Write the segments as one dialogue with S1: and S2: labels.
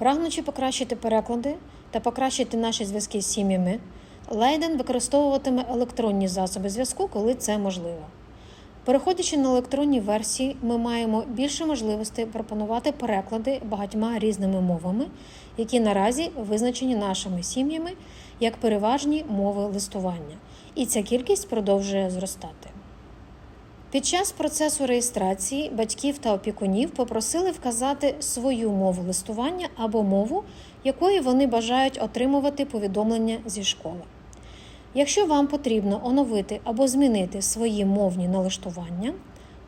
S1: Прагнучи покращити переклади та покращити наші зв'язки з сім'ями, Лейден використовуватиме електронні засоби зв'язку, коли це можливо. Переходячи на електронні версії, ми маємо більше можливостей пропонувати переклади багатьма різними мовами, які наразі визначені нашими сім'ями як переважні мови листування, і ця кількість продовжує зростати. Під час процесу реєстрації батьків та опікунів попросили вказати свою мову листування або мову, якої вони бажають отримувати повідомлення зі школи. Якщо вам потрібно оновити або змінити свої мовні налаштування,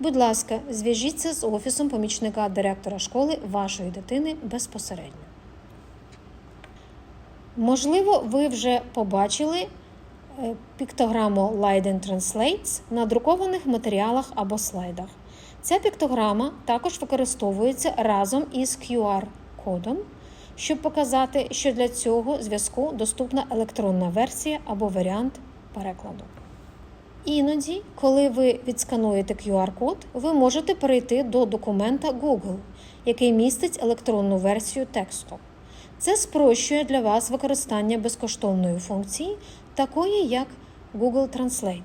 S1: будь ласка, зв'яжіться з офісом помічника директора школи вашої дитини безпосередньо. Можливо, ви вже побачили піктограму Leiden Translates на друкованих матеріалах або слайдах. Ця піктограма також використовується разом із QR-кодом, щоб показати, що для цього зв'язку доступна електронна версія або варіант перекладу. Іноді, коли ви відскануєте QR-код, ви можете перейти до документа Google, який містить електронну версію тексту. Це спрощує для вас використання безкоштовної функції, такої як Google Translate,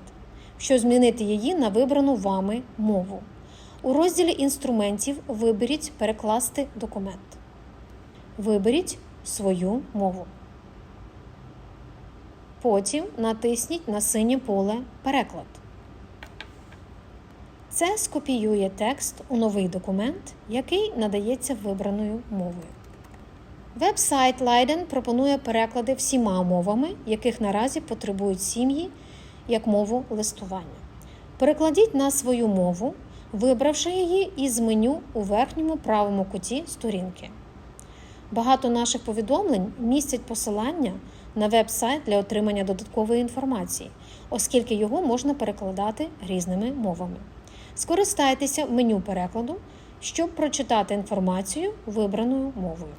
S1: щоб змінити її на вибрану вами мову. У розділі інструментів виберіть Перекласти документ. Виберіть свою мову. Потім натисніть на синє поле Переклад. Це скопіює текст у новий документ, який надається вибраною мовою. Веб-сайт Leiden пропонує переклади всіма мовами, яких наразі потребують сім'ї як мову листування. Перекладіть на свою мову, вибравши її із меню у верхньому правому куті сторінки. Багато наших повідомлень містять посилання на веб-сайт для отримання додаткової інформації, оскільки його можна перекладати різними мовами. Скористайтеся меню перекладу, щоб прочитати інформацію вибраною мовою.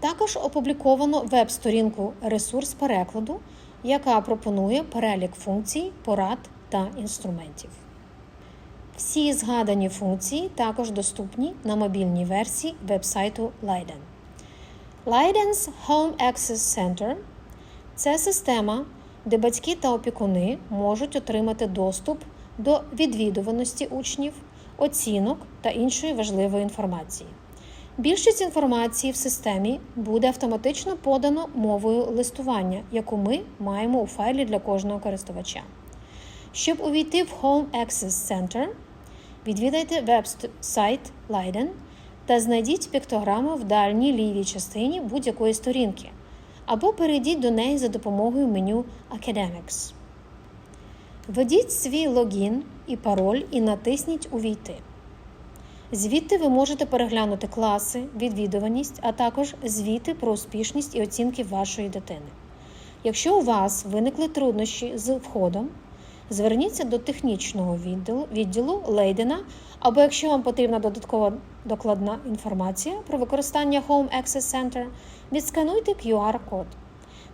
S1: Також опубліковано веб-сторінку Ресурс перекладу, яка пропонує перелік функцій, порад та інструментів. Всі згадані функції також доступні на мобільній версії вебсайту Leiden. Leiden's Home Access Center це система, де батьки та опікуни можуть отримати доступ до відвідуваності учнів, оцінок та іншої важливої інформації. Більшість інформації в системі буде автоматично подано мовою листування, яку ми маємо у файлі для кожного користувача. Щоб увійти в Home Access Center, відвідайте веб-сайт Leiden та знайдіть піктограму в дальній лівій частині будь-якої сторінки, або перейдіть до неї за допомогою меню Academics. Введіть свій логін і пароль і натисніть Увійти. Звідти ви можете переглянути класи, відвідуваність, а також звіти про успішність і оцінки вашої дитини. Якщо у вас виникли труднощі з входом, зверніться до технічного відділу, відділу Лейдена, або якщо вам потрібна додаткова докладна інформація про використання Home Access Center, відскануйте QR-код.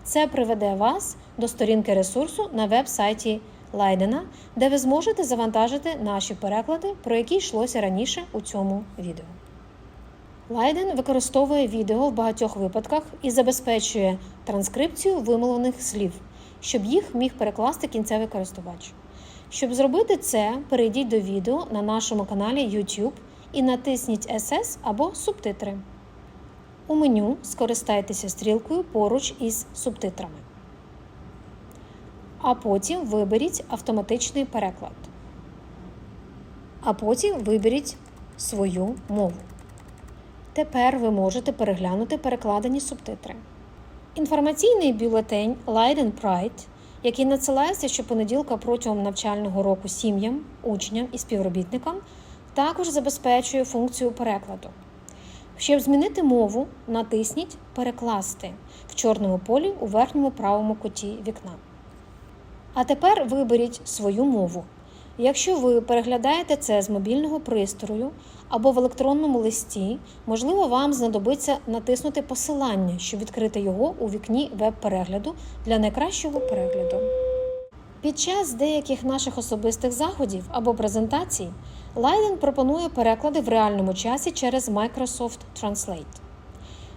S1: Це приведе вас до сторінки ресурсу на веб-сайті Лайдена, де ви зможете завантажити наші переклади, про які йшлося раніше у цьому відео. Лайден використовує відео в багатьох випадках і забезпечує транскрипцію вимовлених слів, щоб їх міг перекласти кінцевий користувач. Щоб зробити це, перейдіть до відео на нашому каналі YouTube і натисніть SS або субтитри. У меню скористайтеся стрілкою поруч із субтитрами а потім виберіть автоматичний переклад. А потім виберіть свою мову. Тепер ви можете переглянути перекладені субтитри. Інформаційний бюлетень Leiden Pride, який надсилається щопонеділка протягом навчального року сім'ям, учням і співробітникам, також забезпечує функцію перекладу. Щоб змінити мову, натисніть Перекласти в чорному полі у верхньому правому куті вікна. А тепер виберіть свою мову. Якщо ви переглядаєте це з мобільного пристрою або в електронному листі, можливо, вам знадобиться натиснути посилання, щоб відкрити його у вікні веб-перегляду для найкращого перегляду. Під час деяких наших особистих заходів або презентацій Leiden пропонує переклади в реальному часі через Microsoft Translate.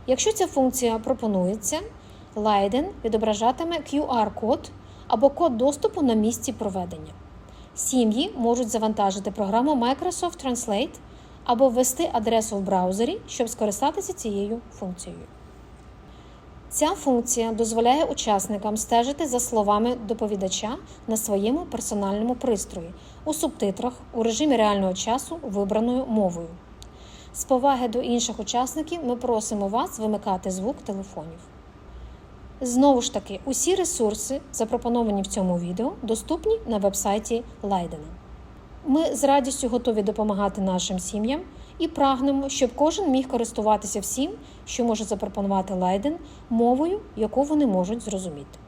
S1: Якщо ця функція пропонується, Leiden відображатиме QR-код або код доступу на місці проведення. Сім'ї можуть завантажити програму Microsoft Translate або ввести адресу в браузері, щоб скористатися цією функцією. Ця функція дозволяє учасникам стежити за словами доповідача на своєму персональному пристрої у субтитрах у режимі реального часу вибраною мовою. З поваги до інших учасників ми просимо вас вимикати звук телефонів. Знову ж таки, усі ресурси, запропоновані в цьому відео, доступні на вебсайті Лайдена. Ми з радістю готові допомагати нашим сім'ям і прагнемо, щоб кожен міг користуватися всім, що може запропонувати Лайден, мовою, яку вони можуть зрозуміти.